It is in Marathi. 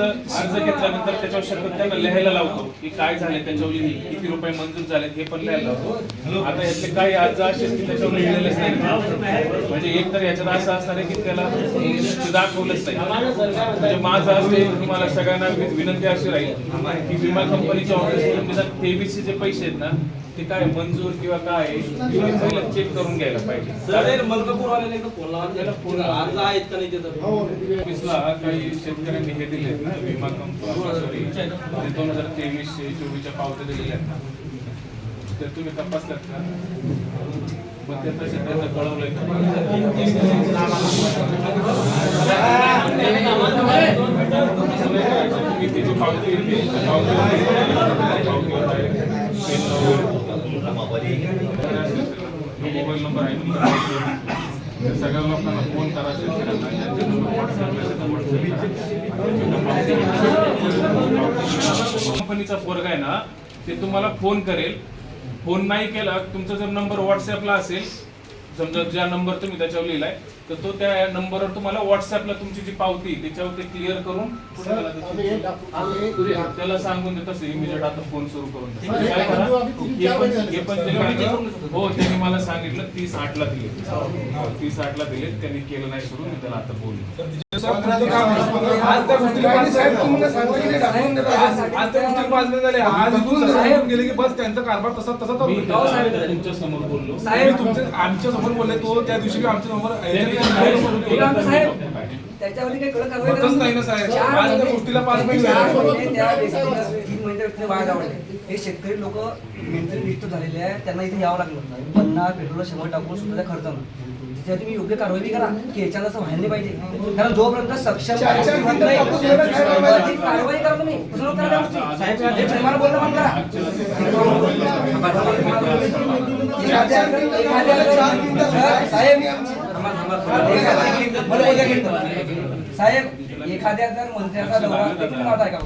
अर्ज घेतल्यानंतर त्याच्यावर शक्यतो त्यांना लिहायला लावतो. की काय झाले त्याच्यावर लिही किती रुपये मंजूर झाले हे पण लिहायला लावतो. आता यातले काही अर्ज असे की त्याच्यावर लिहिलेलेच नाही म्हणजे एक तर याच्यात असं असणार आहे की त्याला दाखवलंच नाही. म्हणजे माझं असते तुम्हाला सगळ्यांना विनंती अशी राहील की विमा कंपनीच्या निदान तेवीसचे जे पैसे आहेत ना ते काय मंजूर किंवा काय पहिलं चेक करून घ्यायला पाहिजे. फोन लावा त्याला फोन अर्ज आहेत का नाही त्याचा ऑफिसला काही शेतकऱ्यांनी हे दिले विमा कंपनी दोन हजार तेवीसशे चोवीसच्या पावत्या दिलेल्या आहेत तर तुम्ही तपासलात का मग कळवलंय तुम्ही त्याची पावती येते लावून मोबाईल नंबर आहे सगळ्या लोकांना फोन करा शेतकऱ्यांना कंपनीचा पोरगा आहे ना ते तुम्हाला फोन करेल. फोन नाही केला तुमचा जर नंबर व्हॉट्सअपला असेल समजा ज्या नंबर तुम्ही त्याच्यावर लिहिलाय तर तो त्या नंबरवर तुम्हाला व्हॉट्सअपला तुमची जी पावती त्याच्यावर ते क्लिअर करून त्याची- त्याला सांगून देत असं इमिजिएट आता फोन सुरू करून द्या. काय करा? हे पण- हे पण त्यांनी- हो त्यांनी मला सांगितलं तीस आठला दिले तीस आठला दिले त्यांनी केलं नाही सुरू मी त्याला आता बोललो. तुमच्यासमोर बोललो. साहेब तुमचे आमच्यासमोर बोलले तो त्या दिवशी आमच्यासमोर त्याच्यावरती काही कडक कारवाई होतच नाही ना साहेब. चार आज त्या महिने- गोष्टीला पाच महिने चार झाले. महिने त्या व्यक्तीला तीन महिने त्या व्यक्तीला हे शेतकरी लोक मेंटली डिस्टर्ब झालेले आहे त्यांना इथे यावं लागलं पन्नास पेट्रोल शंभर टाकून सुद्धा त्या खर्चानं त्याच्यावर तुम्ही योग्य कारवाई बी करा की याच्यात असं व्हायला नाही पाहिजे कारण जोपर्यंत सक्षम चार- चार होत मिनिटं नाही, काय कारवाई नाही. अधिक कारवाई करा तुम्ही फसवणूक करा त्या गोष्टी. साहेब हे प्रेमानं बोलणं करा द्या साहेब एखाद्या जर मंत्र्याचा दौरा असला की